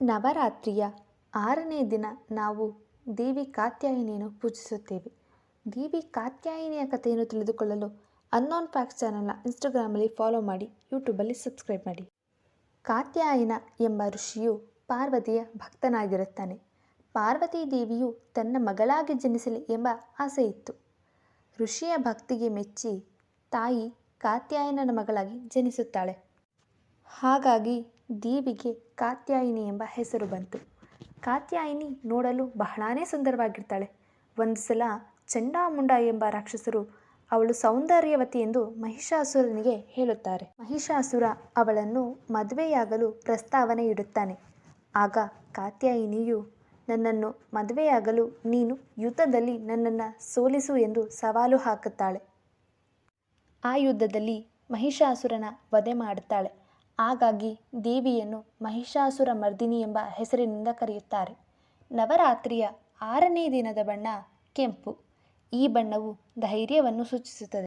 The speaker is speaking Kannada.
ನವರಾತ್ರಿಯ ಆರನೇ ದಿನ ನಾವು ದೇವಿ ಕಾತ್ಯಾಯಿನಿಯನ್ನು ಪೂಜಿಸುತ್ತೇವೆ. ದೇವಿ ಕಾತ್ಯಾಯಿನಿಯ ಕಥೆಯನ್ನು ತಿಳಿದುಕೊಳ್ಳಲು ಅನ್ನೋನ್ ಫ್ಯಾಕ್ಟ್ ಚಾನಲ್ನ ಇನ್ಸ್ಟಾಗ್ರಾಮಲ್ಲಿ ಫಾಲೋ ಮಾಡಿ ಯೂಟ್ಯೂಬಲ್ಲಿ ಸಬ್ಸ್ಕ್ರೈಬ್ ಮಾಡಿ. ಕಾತ್ಯಾಯನ ಎಂಬ ಋಷಿಯು ಪಾರ್ವತಿಯ ಭಕ್ತನಾಗಿರುತ್ತಾನೆ. ಪಾರ್ವತಿ ದೇವಿಯು ತನ್ನ ಮಗಳಾಗಿ ಜನಿಸಲಿ ಎಂಬ ಆಸೆ ಇತ್ತು. ಋಷಿಯ ಭಕ್ತಿಗೆ ಮೆಚ್ಚಿ ತಾಯಿ ಕಾತ್ಯಾಯನನ ಮಗಳಾಗಿ ಜನಿಸುತ್ತಾಳೆ. ಹಾಗಾಗಿ ದೇವಿಗೆ ಕಾತ್ಯಾಯಿನಿ ಎಂಬ ಹೆಸರು ಬಂತು. ಕಾತ್ಯಾಯಿನಿ ನೋಡಲು ಬಹಳಾನೇ ಸುಂದರವಾಗಿರ್ತಾಳೆ. ಒಂದು ಸಲ ಚಂಡಾಮುಂಡ ಎಂಬ ರಾಕ್ಷಸರು ಅವಳು ಸೌಂದರ್ಯವತಿ ಎಂದು ಮಹಿಷಾಸುರನಿಗೆ ಹೇಳುತ್ತಾರೆ. ಮಹಿಷಾಸುರ ಅವಳನ್ನು ಮದುವೆಯಾಗಲು ಪ್ರಸ್ತಾವನೆ ಇಡುತ್ತಾನೆ. ಆಗ ಕಾತ್ಯಾಯಿನಿಯು, ನನ್ನನ್ನು ಮದುವೆಯಾಗಲು ನೀನು ಯುದ್ಧದಲ್ಲಿ ನನ್ನನ್ನು ಸೋಲಿಸು ಎಂದು ಸವಾಲು ಹಾಕುತ್ತಾಳೆ. ಆ ಯುದ್ಧದಲ್ಲಿ ಮಹಿಷಾಸುರನ ವಧೆ ಮಾಡುತ್ತಾಳೆ. ಹಾಗಾಗಿ ದೇವಿಯನ್ನು ಮಹಿಷಾಸುರ ಮರ್ದಿನಿ ಎಂಬ ಹೆಸರಿನಿಂದ ಕರೆಯುತ್ತಾರೆ. ನವರಾತ್ರಿಯ ಆರನೇ ದಿನದ ಬಣ್ಣ ಕೆಂಪು. ಈ ಬಣ್ಣವು ಧೈರ್ಯವನ್ನು ಸೂಚಿಸುತ್ತದೆ.